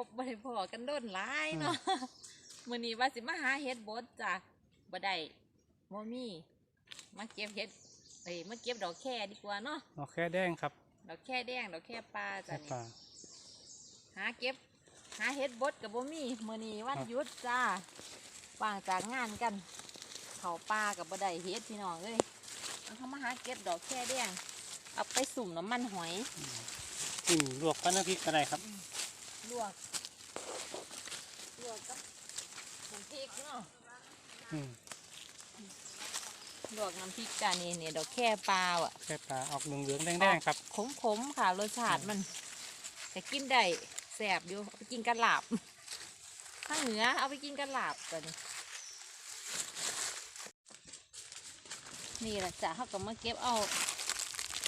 พบบ่ได้พอกันโดนหลายเนาะมื้อนี้ว่าสิมาหาเฮ็ดบดจ้ะบ่ได้บ่มีมาเก็บเฮ็ดเอ้ยมาเก็บดอกแค่ดีกว่าเนาะเอาแค่แดงครับ ดอกแค่แดงดอกแค่ปลาจ้ะแค่นี่ปลาหาเก็บ หาเฮ็ดบดกับบ่มีมื้อนี้วันครับหยุดจ้าว่างจากงานกันเขาป่ากับบ่ได้เฮ็ดพี่น้องเอ้ยเอาเข้ามาหาเก็บดอกแค่แดงเอาไปสุ่มน้ำมันหอยจิ้มลวกกับน้ำพริกก็ได้ครับ ลวกล วกกับน้ำพริกเนาะอืมลวกน้ำพริกจานนี้เนี่ยดอกแค่ปลาอะแค่ปลาออกเหลืองๆแดงๆครับ ขมๆค่ะรสชาติมัน แต่กินได้แสบอยู่เอาไปกินกันหลาบข้างเหนือเอาไปกินกันหลาบกันนี่แหละจ้ะเขาก็มาเก็บเอา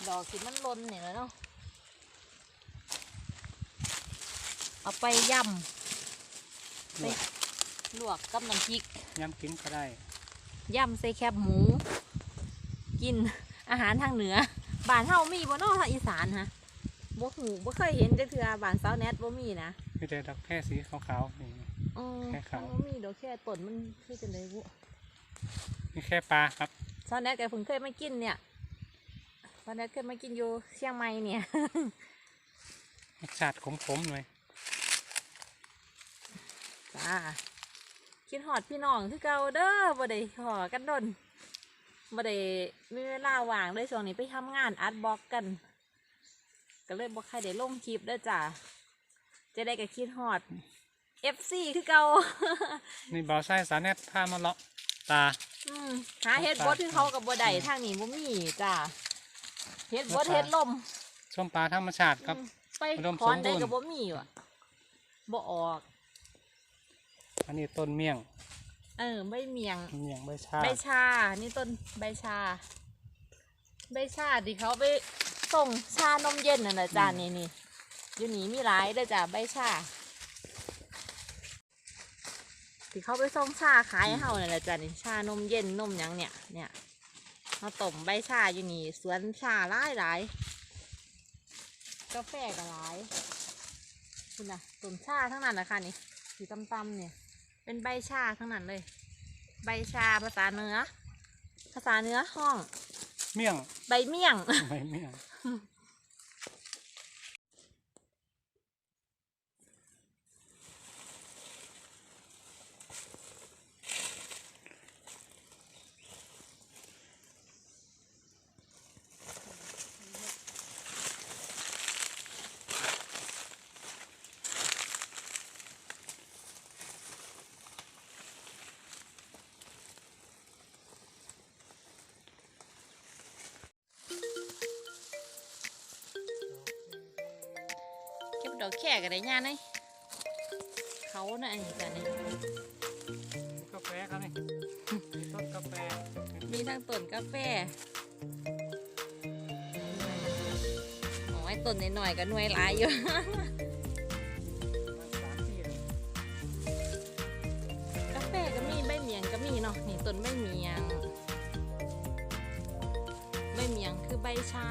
ดอกที่มันหล้นเนี่ยแหล้วเนาะเอาไปย่ำ ไปลวกกับน้ำพริกย้ำกินก็ได้ย่ำใส่แคบหมู กินอาหารทางเหนือบ้านเฮามีบ่เนอกทางอีสานฮะบ่หูบ่เคยเห็นจักเทื่อบ้านสาวแนทบ่มีนะมีแต่ดอกแค่สีขาวๆนี่อือแค่ขาวมันบ่มีดอกแค่ต้นมันคือจังได๋บ่มีแค่ปลาครับสาวแนทก็เพิ่งเคยมากินเนี่ยสาวแนทเคยมากินอยู่เชียงใหม่เนี่ยรสชาติขมๆหน่อย จ้าคิดฮอดพี่น้องคือเก่าเด้อบ่ได้ขอกันดนบ่ได้มีเวลาว่างเลยช่วงนี้ไปทำงานอัดบล็อกกัน ก็เลยบ่ใครได้ลงคลิปเด้อจ้าจะได้กับคิดฮอด FC คือเก่านี่บ่าวไส้สาแนตพามาเลาะตาอืมหาเฮ็ดบดคือเขากับบ่ได้ทางนี้บ่มีจ้าเฮ็ดบดราคาเฮ็ดลมส้มปลาธรรมชาติครับอืมไปอุดมถอนได้สมบูรณ์กับบ่มีว่ะบ่ออก อันนี้ต้นเมี่ยง เออใบเมียง เมี่ยงใบชา ใบชา นี่ต้นใบชา ใบชาที่เขาไปส่งชานมเย็นนั่นแหละจ้านี่นี่อยู่นี่มีหลายเด้อจ้าใบชาที่เขาไปส่งชาขายให้เฮานั่นแหละจ้านี่ชานมเย็นนมหยังเนี่ย เนี่ยมาต้มใบชาอยู่นี่สวนชาหลายหลายกาแฟก็หลายคุณน่ะต้นชาทั้งนั้นนะคะนี่สีตำๆเนี่ย เป็นใบชาทั้งนั้นเลย ใบชาภาษาเหนือ ภาษาเหนือห้อง เมี่ยง ใบเมี่ยง ใบเมี่ยง ดอกแค่กันได้ย่าเลยเขาน่ะอันนี้กันนี่กาแฟครับนี่มีต้นกาแฟ มีทั้งต้นกาแฟโอ้ยต้นนิดหน่อยๆก็หน่วยหลายอยู่สามสี่กาแฟก็มีใบเมียงก็มีเนาะนี่ต้นใบเมียง ใบเมียงคือใบชา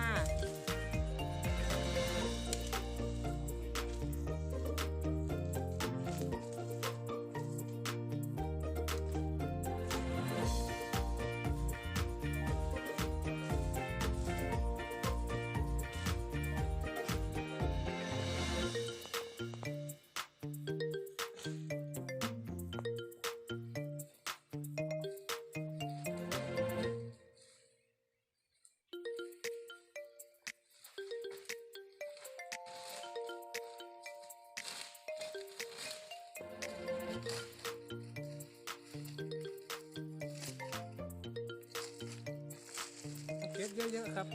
เก็บเยอะๆครับ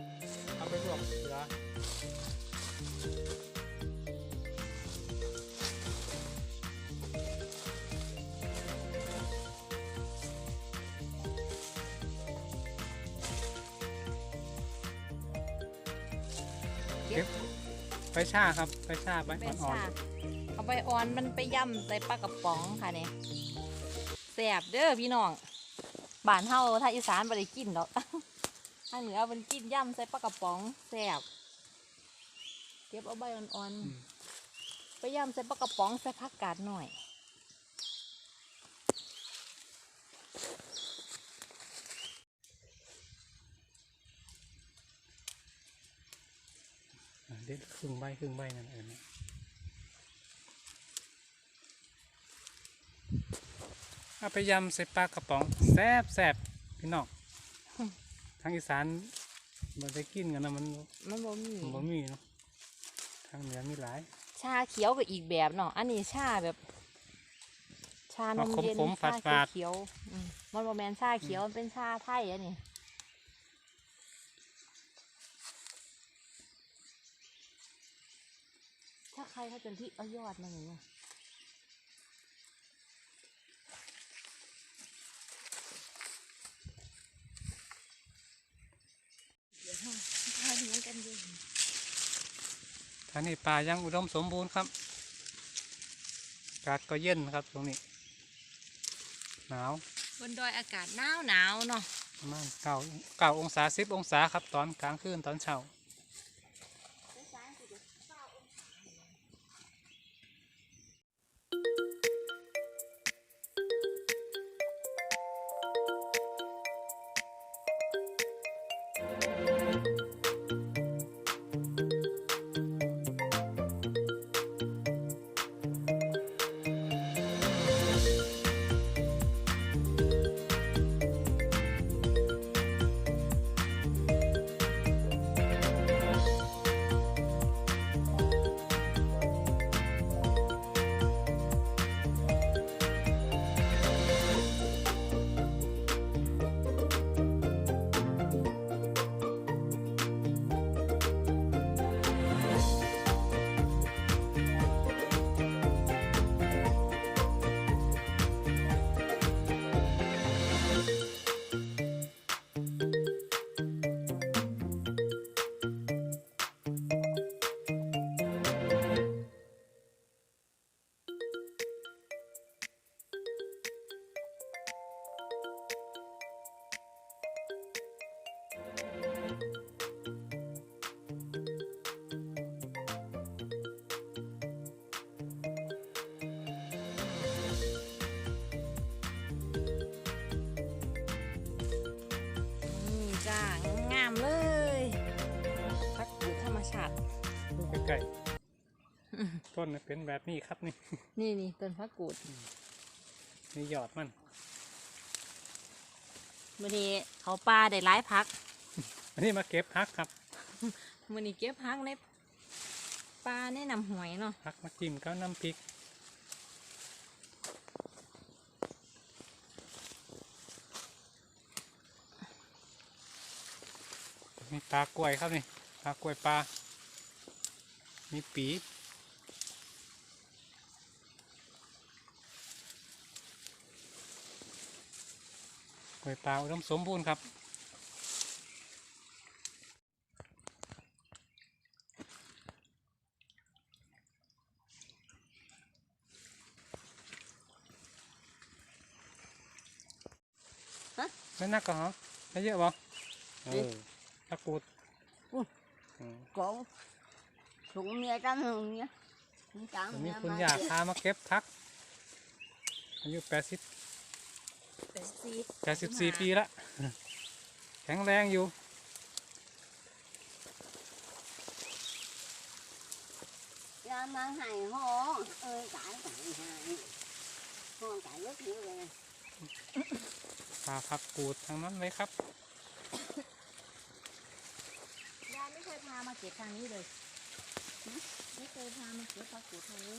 เอาไปลวกเสือเก็บใบชาครับใบชาใบใบอ่อชานเอาใบอ่อนมันไปย่ำใส่ปลากระป๋องค่ะเนี่ยแสบเด้อพี่น้องบ้านเฮาถ้าอีสานบ่ได้กินดอก ทางเหนือมันกินย่ำใส่ปลากระป๋องแสบเก็บเอาใบอ่อนๆอืมพยายามใส่ปลากระป๋องใส่ผักกาดหน่อยอะเด็ดครึ่งใบครึ่งใบนั่นเองนะเอาไปยำใส่ปลากระป๋องแซ่บแซ่บพี่น้องทางอีสานมันได้กินกันนะมันมันบ่มีมันบ่มีเนาะทางเหนือมีหลายชาเขียวก็อีกแบบเนาะอันนี้ชาแบบ ชานมเย็นขมๆชาฝาดๆเขียวๆอืมมันบ่แมนชาเขียวมันเป็นชาไทยอันนี้ถ้าใครเขาจะที่เอายอดมาอย่างเงี้ยเดี๋ยวให้ทายเหมือนกันอยู่ ทางนี้ป่ายังอุดมสมบูรณ์ครับอากาศก็เย็นครับตรงนี้ หนาวบนดอยอากาศหนาวหนาวๆเนาะประมาณเก้าเก้าองศาสิบองศาครับตอนกลางคืนตอนเช้า ดูใกล้ๆต้นน่ะเป็นแบบนี้ครับนี่ นี่นี่ต้นพักกูดนี่ยอดมันมื่อนี้เขาปลาได้หลายพักอันนี้มาเก็บพักครับมื่อนี้เก็บพักในปลาในน้ำหวยเนาะพักมาจิ้มกับน้ำพริกมีปลากล้วยครับนี่ปลากล้วยปลา มีปีกล้วยปลาอุดมสมบูรณ์ครับไม่นักก็เหรอไม่เยอะบ่เออตะก รูดอุ้ยอืม cổ sụng nghe trăm hương nhá Cũng chẳng วันนี้ nghe คุณ mai อยาก kia. พามาเก็บพัก อายุแปดสิบเป็นซีแปดสิบสี่ปีละ แข็งแรงอยู่ ra mang hài hô ơi cải cải hài hô cải rất nhiều rồi พาพักกูดทางนั้นเลยครับ ยายไม่เคยพามาเก็บทางนี้เลยไม่เคยพามาเก็บพักกูดทางนี้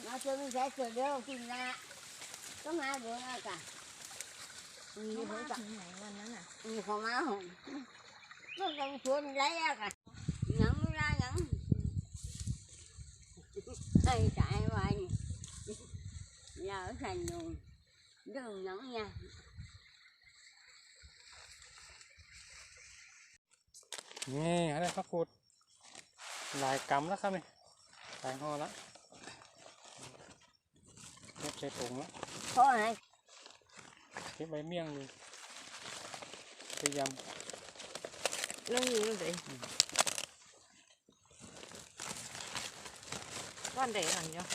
nó chưa mình sẽ sửa đeo kim ra có hai bữa nữa cả เขา như มา thế cả ถึงไหนวันนั้นอะ như không áo không nó còn xuống lấy ra cả nhẫn ra nhẫn hay chạy hoài giờ ở thành rồi đừng nhẫn nha นี่อะไรพักกูดห ลายกำแล้วครับนี่หลายห่อแล้วเก็บใส่ถุงแล้ว có ai เก็บใบเมี่ยงอยู่ไปยลงอยู่เลยก้อนเด็กก่อนเดียว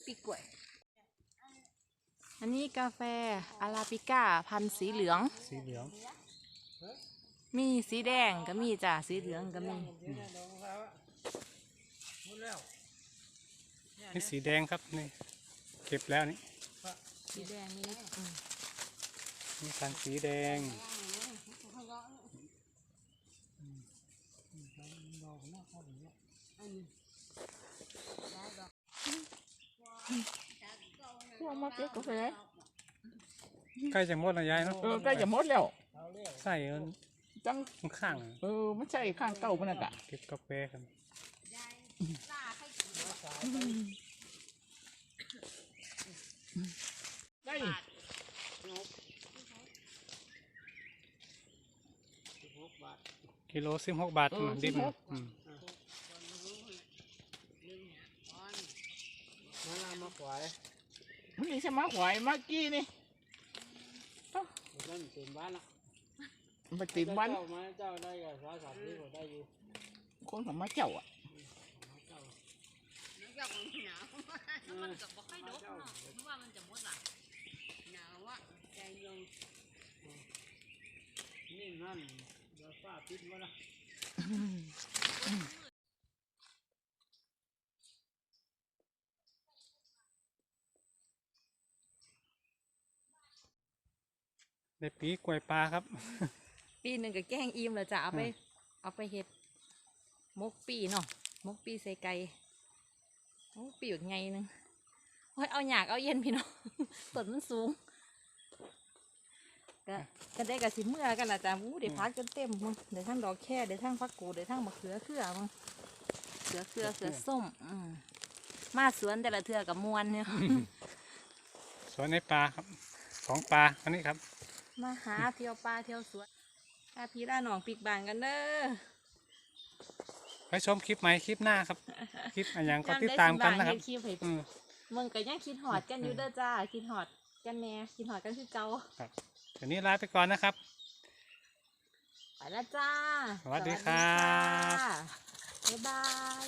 ำปีกล้วย อันนี้กาแฟอาราบิก้าพันธุ์สีเหลือง สีเหลือง มีสีแดงก็มีจ้ะ สีเหลืองก็มี นี่สีแดงครับนี่เก็บแล้วนี่สีแดงนี่อืมนี่พันธุ์สีแดงพวกมาเก็บกาแฟใกล้จะหมดแล้วยายเนาะเออใกล้จะหมดแล้วใส่มันจังข้างเออไม่ใช่ข้างเก่ามันน่ะกะๆเก็บกาแฟกัน ได้กิโลสิบหกบาทนะดิบนะอืมมันนี่ใช่ไหมขวายเมื่อกี้นี่นั่นเต็มบ้านละมันไปติดบ้านเจ้ามาเจ้าได้กับสาสัตว์ที่ผมได้อยู่คนของมาเจ้าอะ nó dọc nó hảo มันก็บ่ค่อยดกเนาะเพราะว่ามันจะหมดล่ะ hảo á cây vô นี่นั่นเดี๋ยวฟ้าปิดมาละได้ปีกล้วยปลาครับ ปีหนึ่งก็แกงอิ่มแล้วจ้ะเอาไปอืมเอาไปเฮ็ดมกปีเนาะมกปีใส่ไก่ มกปีอยู่ไงนึงโอ้ยเอาหยากเอาเย็นพี่น้องต้นมันสูงก็ก็ได้กับสิเมื่อกันละจ้ะวู้เดี๋ยวพักกันเต็มมึงเดี๋ยวทั้งดอกแค่เดี๋ยวทั้งฟักกูดเดี๋ยวทั้งมะเขือเขือมึงเขือเขือเขือส้มอืมมาสวนแต่ละเทือกับมวนเนี่ยสวนในปลาครับ ของปลาอันนี้ครับ มาหาเที่ยวป่าเที่ยวสวนพาพี่ล่าหนองปีกบางกันเด้อ ไปชมคลิปไหมคลิปหน้าครับ คลิปอย่างก็ติดตามกันนะครับคลิอืมึงก็ยังคิดหอดกันยูเด้อจ้าคิดหอดกันแน่คิดหอดกันคือเจ้าครับเดี๋ยวนี้ลาไปก่อนนะครับไปแล้วจ้า สวัสดีครับบ๊ายบาย